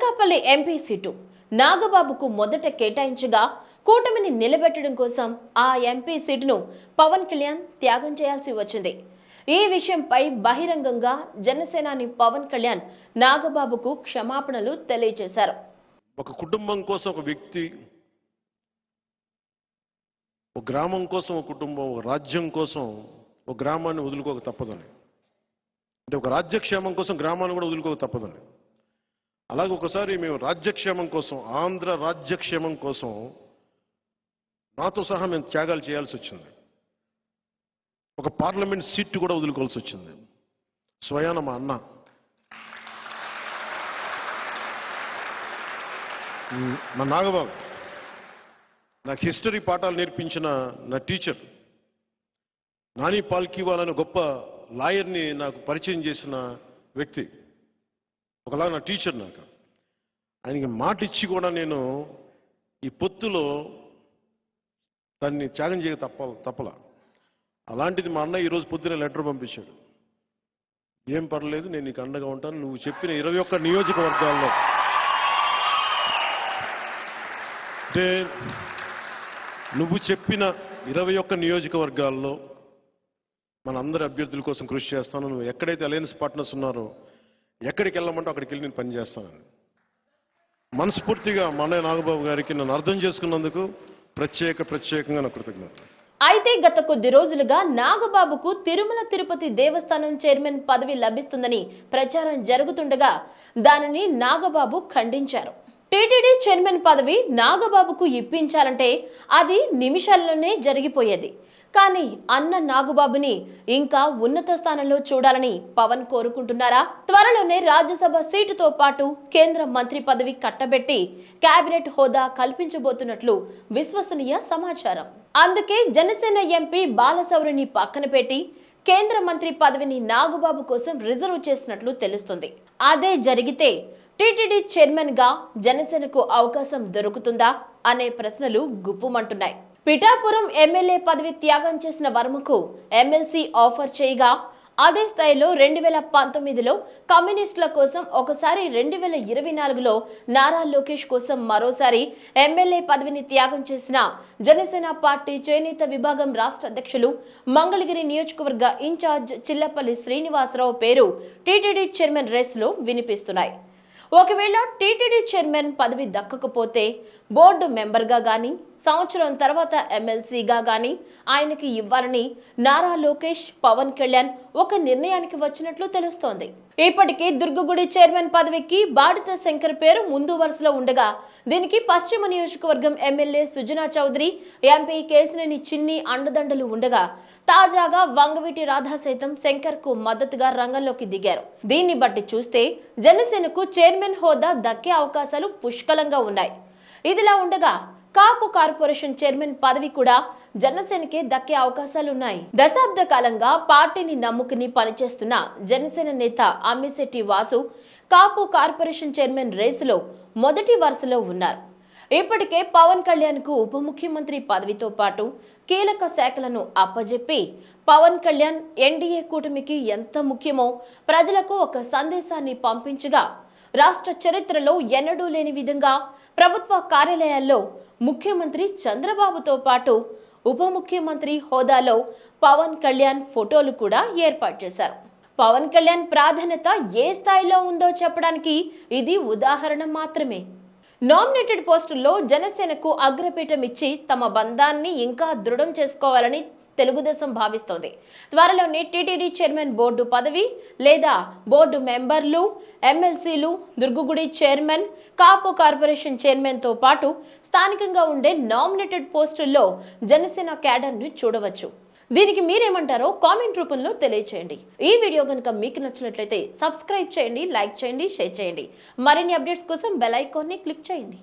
Anakapalli MP seat నాగబాబుకు మొదట కేటాయించగా కూటమిని నిలబెట్టడం కోసం ఆ ఎంపీ సీటును పవన్ కళ్యాణ్ త్యాగం చేయాల్సి వచ్చింది. ఈ విషయంపై బహిరంగంగా జనసేనాని పవన్ కళ్యాణ్ నాగబాబుకు క్షమాపణలు తెలియజేశారు. ఒక కుటుంబం కోసం ఒక వ్యక్తి ఒక గ్రామం కోసం ఒక కుటుంబం ఒక రాజ్యం కోసం ఒక గ్రామాన్ని వదులుకోక తప్పదని అంటే ఒక రాజ్యక్షేమం కోసం గ్రామాన్ని కూడా వదులుకోక తప్పదని అలాగే ఒకసారి మేము రాజ్యక్షేమం కోసం ఆంధ్ర రాజ్యక్షేమం కోసం నాతో సహా మేము త్యాగాలు చేయాల్సి వచ్చింది. ఒక పార్లమెంట్ సీట్ కూడా వదులుకోవాల్సి వచ్చింది. స్వయాన మా అన్న. మా నాగబాబు. నాకు హిస్టరీ పాఠాలు నేర్పించిన నా టీచర్. నాని పాల్కివాల్ అనే గొప్ప లాయర్ని నాకు పరిచయం చేసిన వ్యక్తి. ఒకలా నా టీచర్ నాకు. ఆయనకి మాట ఇచ్చి కూడా నేను ఈ పొత్తులో దాన్ని త్యాగం చేయక తప్ప తప్పల. అలాంటిది మా అన్న ఈరోజు పొద్దున లెటర్ పంపించాడు. ఏం పర్లేదు నేను నీకు అండగా ఉంటాను. నువ్వు చెప్పిన ఇరవై ఒక్క నియోజకవర్గాల్లో అంటే నువ్వు చెప్పిన ఇరవై ఒక్క నియోజకవర్గాల్లో మన అందరి అభ్యర్థుల కోసం కృషి చేస్తాను. నువ్వు ఎక్కడైతే అలయన్స్ పార్ట్నర్స్ ఉన్నారో ఎక్కడికి వెళ్ళమంటే అక్కడికి వెళ్ళి నేను పని చేస్తానని మనస్ఫూర్తిగా మన నాగబాబు గారికి నన్ను అర్థం చేసుకున్నందుకు ప్రత్యేక ప్రత్యేకంగా నా కృతజ్ఞత అయితే గత కొద్ది రోజులుగా నాగబాబుకు తిరుమల తిరుపతి దేవస్థానం చైర్మన్ పదవి లభిస్తుందని ప్రచారం జరుగుతుండగా దానిని నాగబాబు ఖండించారు. టీటీడీ చైర్మన్ పదవి నాగబాబుకు ఇప్పించాలంటే అది నిమిషాల్లోనే జరిగిపోయేది. కానీ అన్న నాగుబాబుని ఇంకా ఉన్నత స్థానంలో చూడాలని పవన్ కోరుకుంటున్నారా? త్వరలోనే రాజ్యసభ సీటుతో పాటు కేంద్ర మంత్రి పదవి కట్టబెట్టి కేబినెట్ హోదా కల్పించబోతున్నట్లు విశ్వసనీయ సమాచారం. అందుకే జనసేన ఎంపీ బాలసౌరిని పక్కన పెట్టి కేంద్ర మంత్రి పదవిని నాగుబాబు కోసం రిజర్వ్ చేసినట్లు తెలుస్తుంది. అదే జరిగితే టీటీడీ చైర్మన్గా జనసేనకు అవకాశం దొరుకుతుందా? అనే ప్రశ్నలు గుప్పుమంటున్నాయి. పిఠాపురం ఎమ్మెల్యే పదవి త్యాగం చేసిన వర్మకు ఎమ్మెల్సీ ఆఫర్ చేయగా అదే స్థాయిలో రెండు వేల పంతొమ్మిదిలో కమ్యూనిస్టుల కోసం ఒకసారి రెండు వేల ఇరవై నాలుగులో నారా లోకేష్ కోసం మరోసారి ఎమ్మెల్యే పదవిని త్యాగం చేసిన జనసేన పార్టీ చేనేత విభాగం రాష్ట్ర అధ్యక్షులు మంగళగిరి నియోజకవర్గ ఇన్ఛార్జ్ చిల్లపల్లి శ్రీనివాసరావు పేరు టీటీడీ చైర్మన్ రేస్లో వినిపిస్తున్నాయి. ఒకవేళ టీటీడీ చైర్మన్ పదవి దక్కకపోతే బోర్డు మెంబర్గా కానీ సంవత్సరం తర్వాత ఎమ్మెల్సీగా కానీ ఆయనకి ఇవ్వాలని నారా లోకేష్ పవన్ కళ్యాణ్ ఒక నిర్ణయానికి వచ్చినట్లు తెలుస్తోంది. ఇప్పటికీ దుర్గగుడి చైర్మన్ పదవికి బాడిత శంకర్ పేరు ముందు వరుసలో ఉండగా దీనికి పశ్చిమ నియోజకవర్గం ఎమ్మెల్యే సుజనా చౌదరి ఎంపీ కేసినేని చిన్ని అండదండలు ఉండగా తాజాగా వంగవీటి రాధా సైతం శంకర్కు మద్దతుగా రంగంలోకి దిగారు. దీన్ని బట్టి చూస్తే జనసేనకు చైర్మన్ హోదా దక్కే అవకాశాలు పుష్కలంగా ఉన్నాయి. ఇదిలా ఉండగా కాపు కార్పొరేషన్ చైర్మన్ పదవి కూడా జనసేనకే దక్కే అవకాశాలున్నాయి. దశాబ్ద కాలంగా పార్టీని నమ్ముకుని పనిచేస్తున్న జనసేన నేత అమ్మిశెట్టి వాసు కాపు కార్పొరేషన్ చైర్మన్ రేసులో మొదటి వరుసలో ఉన్నారు. ఇప్పటికే పవన్ కళ్యాణ్కు ఉప ముఖ్యమంత్రి పదవితో పాటు కీలక శాఖలను అప్పజెప్పి పవన్ కళ్యాణ్ ఎన్డీఏ కూటమికి ఎంత ముఖ్యమో ప్రజలకు ఒక సందేశాన్ని పంపించగా రాష్ట్ర చరిత్రలో ఎన్నడూ లేని విధంగా ప్రభుత్వ కార్యాలయాల్లో ముఖ్యమంత్రి చంద్రబాబుతో పాటు ఉప ముఖ్యమంత్రి హోదాలో పవన్ కళ్యాణ్ ఫోటోలు కూడా ఏర్పాటు చేశారు. పవన్ కళ్యాణ్ ప్రాధాన్యత ఏ స్థాయిలో ఉందో చెప్పడానికి ఇది ఉదాహరణ మాత్రమే. నామినేటెడ్ పోస్టుల్లో జనసేనకు అగ్రపీఠం ఇచ్చి తమ బంధాన్ని ఇంకా దృఢం చేసుకోవాలని తెలుగుదేశం భావిస్తోంది. త్వరలోనే టీటీడీ చైర్మన్ బోర్డు పదవి లేదా బోర్డు మెంబర్లు ఎమ్మెల్సీలు దుర్గుగుడి చైర్మన్ కాపు కార్పొరేషన్ చైర్మన్తో పాటు స్థానికంగా ఉండే నామినేటెడ్ పోస్టుల్లో జనసేన క్యాడర్ను చూడవచ్చు. దీనికి మీరేమంటారో కామెంట్ రూపంలో తెలియచేయండి. ఈ వీడియో కనుక మీకు నచ్చినట్లయితే సబ్స్క్రైబ్ చేయండి లైక్ చేయండి షేర్ చేయండి. మరిన్ని అప్డేట్స్ కోసం బెల్ ఐకాన్ని క్లిక్ చేయండి.